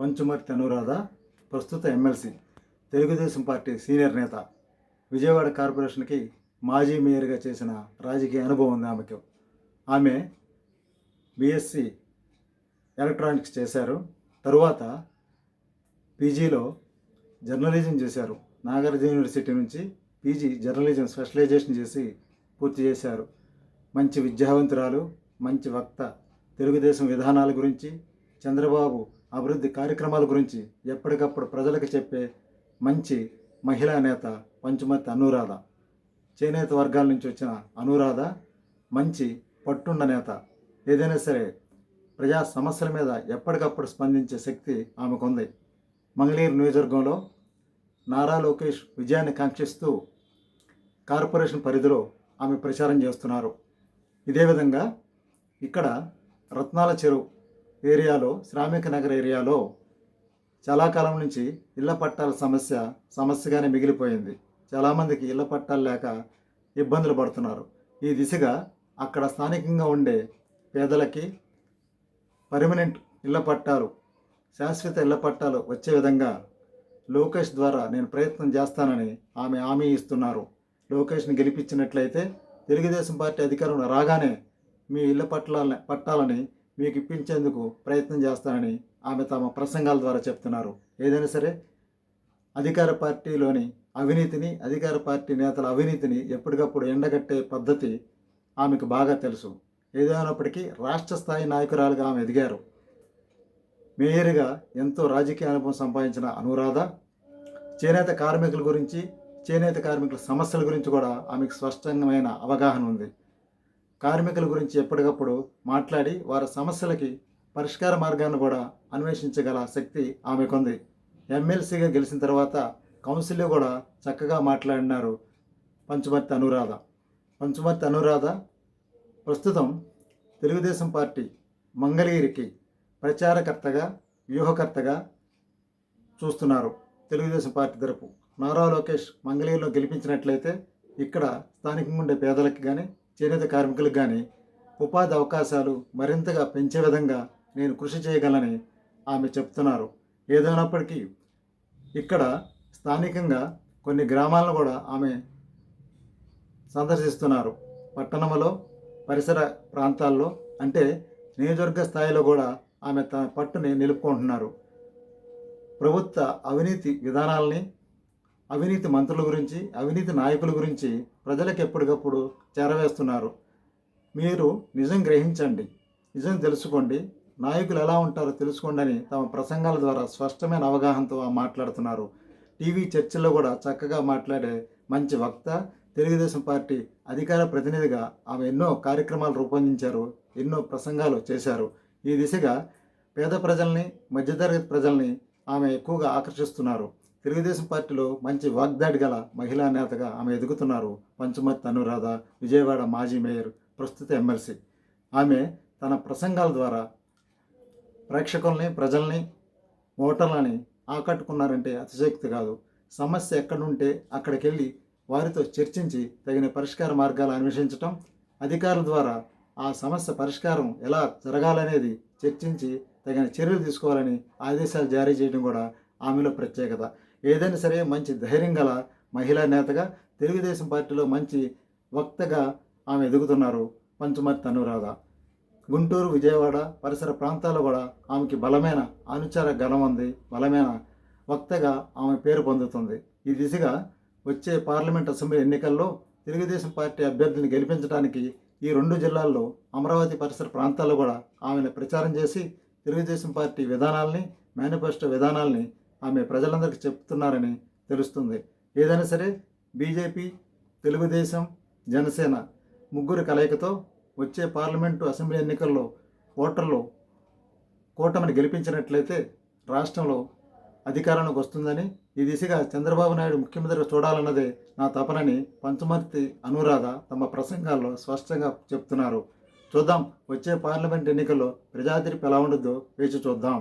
పంచుమర్తి అనురాధ ప్రస్తుత MLC Telugu Desam party senior నేత విజయవాడ కార్పొరేషన్కి మాజీ మేయర్గా చేసిన రాజకీయ అనుభవం ఉంది ఆమెకు. ఆమె బీఎస్సీ ఎలక్ట్రానిక్స్ చేశారు. తరువాత పీజీలో జర్నలిజం చేశారు. నాగార్జున యూనివర్సిటీ నుంచి పీజీ జర్నలిజం స్పెషలైజేషన్ చేసి పూర్తి చేశారు. మంచి విద్యావంతురాలు మంచి వక్త తెలుగుదేశం విధానాల గురించి చంద్రబాబు అభివృద్ధి కార్యక్రమాల గురించి ఎప్పటికప్పుడు ప్రజలకు చెప్పే మంచి మహిళా నేత పంచుమతి అనురాధ. చేనేత వర్గాల నుంచి వచ్చిన అనురాధ మంచి పట్టున్న నేత. ఏదైనా సరే ప్రజా సమస్యల మీద ఎప్పటికప్పుడు స్పందించే శక్తి ఆమెకుంది. మంగళీరు నియోజకవర్గంలో నారా లోకేష్ విజయాన్ని కాంక్షిస్తూ కార్పొరేషన్ పరిధిలో ఆమె ప్రచారం చేస్తున్నారు. ఇదే విధంగా ఇక్కడ రత్నాల చెరువు ఏరియాలో శ్రామిక నగర్ ఏరియాలో చాలా కాలం నుంచి ఇళ్ళ పట్టాల సమస్య సమస్యగానే మిగిలిపోయింది. చాలామందికి ఇళ్ళ పట్టాలు లేక ఇబ్బందులు పడుతున్నారు. ఈ దిశగా అక్కడ స్థానికంగా ఉండే పేదలకి పర్మనెంట్ ఇళ్ళ పట్టాలు శాశ్వత ఇళ్ళ పట్టాలు వచ్చే విధంగా లోకేష్ ద్వారా నేను ప్రయత్నం చేస్తానని ఆమె హామీ ఇస్తున్నారు. లోకేష్ని గెలిపించినట్లయితే తెలుగుదేశం పార్టీ అధికారంలో రాగానే మీ ఇళ్ళ పట్టాలని పట్టాలని మీకు ఇప్పించేందుకు ప్రయత్నం చేస్తానని ఆమె తమ ప్రసంగాల ద్వారా చెప్తున్నారు. ఏదైనా సరే అధికార పార్టీలోని అవినీతిని అధికార పార్టీ నేతల అవినీతిని ఎప్పటికప్పుడు ఎండగట్టే పద్ధతి ఆమెకు బాగా తెలుసు. ఏదైనప్పటికీ రాష్ట్ర స్థాయి నాయకురాలుగా ఆమె ఎదిగారు. మేయర్గా ఎంతో రాజకీయ అనుభవం సంపాదించిన అనురాధ చేనేత కార్మికుల గురించి చేనేత కార్మికుల సమస్యల గురించి కూడా ఆమెకు స్పష్టమైన అవగాహన ఉంది. కార్మికుల గురించి ఎప్పటికప్పుడు మాట్లాడి వారి సమస్యలకి పరిష్కార మార్గాన్ని కూడా అన్వేషించగల శక్తి ఆమెకుంది. ఎమ్మెల్సీగా గెలిచిన తర్వాత కౌన్సిల్లో కూడా చక్కగా మాట్లాడినారు పంచుమర్తి అనురాధ. పంచుమర్తి అనురాధ ప్రస్తుతం తెలుగుదేశం పార్టీ మంగళగిరికి ప్రచారకర్తగా వ్యూహకర్తగా చూస్తున్నారు తెలుగుదేశం పార్టీ తరపు. నారా లోకేష్ మంగళగిరిలో గెలిపించినట్లయితే ఇక్కడ స్థానికంగా ఉండే పేదలకు కానీ చేనేత కార్మికులకు కానీ ఉపాధి అవకాశాలు మరింతగా పెంచే విధంగా నేను కృషి చేయగలని ఆమె చెప్తున్నారు. ఏదైనప్పటికీ ఇక్కడ స్థానికంగా కొన్ని గ్రామాలను కూడా ఆమె సందర్శిస్తున్నారు. పట్టణంలో పరిసర ప్రాంతాల్లో అంటే నియోజకవర్గ స్థాయిలో కూడా ఆమె తన పట్టుని నిలుపుకుంటున్నారు. ప్రభుత్వ అవినీతి విధానాలని అవినీతి మంత్రుల గురించి అవినీతి నాయకుల గురించి ప్రజలకు ఎప్పటికప్పుడు చేరవేస్తున్నారు. మీరు నిజం గ్రహించండి నిజం తెలుసుకోండి నాయకులు ఎలా ఉంటారో తెలుసుకోండి అని తమ ప్రసంగాల ద్వారా స్పష్టమైన అవగాహనతో మాట్లాడుతున్నారు. టీవీ చర్చల్లో కూడా చక్కగా మాట్లాడే మంచి వక్త తెలుగుదేశం పార్టీ అధికార ప్రతినిధిగా ఆమె ఎన్నో కార్యక్రమాలు రూపొందించారు ఎన్నో ప్రసంగాలు చేశారు. ఈ దిశగా పేద ప్రజల్ని మధ్యతరగతి ప్రజల్ని ఆమె ఎక్కువగా ఆకర్షిస్తున్నారు. తెలుగుదేశం పార్టీలో మంచి వాగ్దాడి గల మహిళా నేతగా ఆమె ఎదుగుతున్నారు పంచమర్తి అనురాధ విజయవాడ మాజీ మేయర్ ప్రస్తుత ఎమ్మెల్సీ. ఆమె తన ప్రసంగాల ద్వారా ప్రేక్షకుల్ని ప్రజల్ని ఓటర్లని ఆకట్టుకున్నారంటే అతిశక్తి కాదు. సమస్య ఎక్కడుంటే అక్కడికి వెళ్ళి వారితో చర్చించి తగిన పరిష్కార మార్గాలు అన్వేషించటం అధికారుల ద్వారా ఆ సమస్య పరిష్కారం ఎలా జరగాలనేది చర్చించి తగిన చర్యలు తీసుకోవాలని ఆదేశాలు జారీ చేయడం కూడా ఆమెలో ప్రత్యేకత. ఏదైనా సరే మంచి ధైర్యం గల మహిళా నేతగా తెలుగుదేశం పార్టీలో మంచి వక్తగా ఆమె ఎదుగుతున్నారు పంచమర్తి అనురాధ. గుంటూరు విజయవాడ పరిసర ప్రాంతాల్లో కూడా ఆమెకి బలమైన అనుచర గలం ఉంది. బలమైన వక్తగా ఆమె పేరు పొందుతుంది. ఈ దిశగా వచ్చే పార్లమెంట్ అసెంబ్లీ ఎన్నికల్లో తెలుగుదేశం పార్టీ అభ్యర్థిని గెలిపించడానికి ఈ రెండు జిల్లాల్లో అమరావతి పరిసర ప్రాంతాల్లో కూడా ఆమెను ప్రచారం చేసి తెలుగుదేశం పార్టీ విధానాల్ని మేనిఫెస్టో విధానాల్ని ఆమె ప్రజలందరికీ చెప్తున్నారని తెలుస్తుంది. ఏదైనా సరే బీజేపీ తెలుగుదేశం జనసేన ముగ్గురు కలయికతో వచ్చే పార్లమెంటు అసెంబ్లీ ఎన్నికల్లో ఓటర్లు కూటమిని గెలిపించినట్లయితే రాష్ట్రంలో అధికారంలోకి వస్తుందని ఈ దిశగా చంద్రబాబు నాయుడు ముఖ్యమంత్రిగా చూడాలన్నదే నా తపనని పంచమర్తి అనురాధ తమ ప్రసంగాల్లో స్పష్టంగా చెప్తున్నారు. చూద్దాం వచ్చే పార్లమెంట్ ఎన్నికల్లో ప్రజాతీర్పు ఎలా ఉండదో వేచి చూద్దాం.